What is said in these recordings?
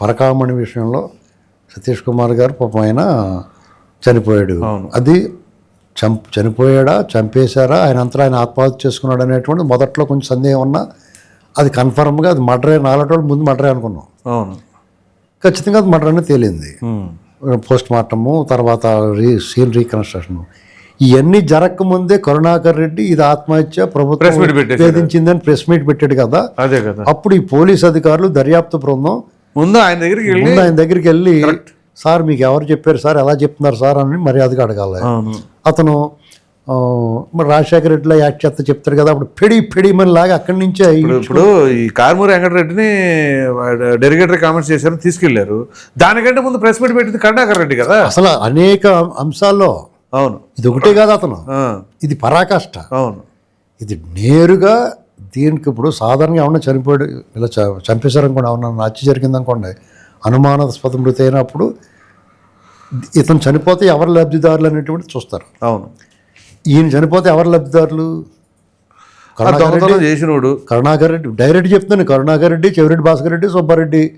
పరకామణి విషయంలో సతీష్ కుమార్ గారు పాపం ఆయన చనిపోయాడు. అది చం చనిపోయాడా చంపేశారా ఆయన అంతా ఆయన ఆత్మహత్య చేసుకున్నాడు అనేటువంటి మొదట్లో కొంచెం సందేహం ఉన్నా అది కన్ఫర్మ్గా అది మర్డరే నాలుగు ముందు మర్డరే అనుకున్నాం. అవును. ఖచ్చితంగా అది మర్డర్ అని తేలింది. పోస్ట్ మార్టము తర్వాత రీ సీన్ రీకన్స్ట్రక్షన్. ఇవన్నీ జరగకముందే కరుణాకర్ రెడ్డి ఇది ఆత్మహత్య ప్రభుత్వం. వేధించిందని ప్రెస్ మీట్ పెట్టాడు కదా. అదే కదా. అప్పుడు ఈ పోలీస్ అధికారులు దర్యాప్తు బృందం ముందు ఆయన దగ్గరికి వెళ్ళి ముందు ఆయన దగ్గరికి వెళ్ళి సార్ మీకు ఎవరు చెప్పారు? సార్ ఎలా చెప్తున్నారు సార్? అని మర్యాదగా అడగాలి. అతను మరి రాజశేఖర రెడ్డిలో యాక్ట్ చేస్తా చెప్తాడు కదా అప్పుడు పెడి పెడిమని లాగా అక్కడి నుంచే ఇప్పుడు ఇప్పుడు ఈ కార్మూరి వెంకటరెడ్డిని డెరిగేటరీ కామెంట్స్ చేశారు తీసుకెళ్ళారు దానికంటే ముందు ప్రెస్ మీట్ పెట్టింది కరుణాకర్ రెడ్డి కదా. అసలు అనేక అంశాల్లో అవును. ఇది ఒకటే కాదు అతను. ఇది పరాకాష్ట. అవును. ఇది నేరుగా దీనికి ఇప్పుడు సాధారణంగా ఏమన్నా చనిపోయాడు ఇలా చ- చంపేశారనుకోండి ఏమన్నా హత్య జరిగిందనుకోండి అనుమానాస్పద మృతి అయినప్పుడు ఇతను చనిపోతే ఎవరు లబ్ధిదారులు అనేటువంటి చూస్తారు. అవును. ఈయన చనిపోతే ఎవరు లబ్ధిదారులు? దొంగతనం చేసినోడు. కరుణాకర్ రెడ్డి. డైరెక్ట్ చెప్తాను కరుణాకర్ రెడ్డి చెవిరెడ్డి భాస్కర్ రెడ్డి సుబ్బారెడ్డి.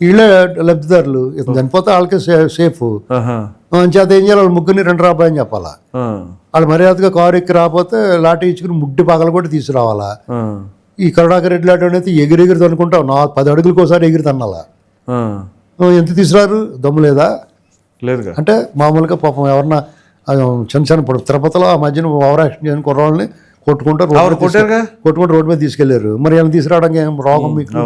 వీళ్ళే లబ్ధిదారులు. ఇతను చనిపోతే వాళ్ళకి సేఫ్. ఆహా, చేత ఏం చేయాలి? వాళ్ళ ముగ్గురిని రెండు రాబాయని చెప్పాలా? వాళ్ళు మర్యాదగా కారు ఎక్కి రాకపోతే లాఠీ ఇచ్చుకుని ముడ్డి పగల కూడా తీసుకురావాలా? ఈ కరుణాకర్ రెడ్డి లాంటి అయితే ఎగిరి ఎగిరి అనుకుంటావు నా పది అడుగులకు ఒకసారి ఎగిరి తన్నాలా? ఎంత తీసుకురారు? దమ్ము లేదా? లేదుగా. అంటే మామూలుగా పాపం ఎవరన్నా చిన్న చిన్న ఇప్పుడు తిరుపతిలో ఆ మధ్యన ఓవర్ యాక్షన్ చేయని కుర్రాళ్ళని కొట్టుకుంటూ రోడ్డు అవును మీద తీసుకె- కొట్టారుగా? కొట్టుకుంటూ రోడ్డు మీద తీసుకెళ్ళారు మరి వీళ్ళని తీసుకురావడానికి ఏం రోగం మీకు?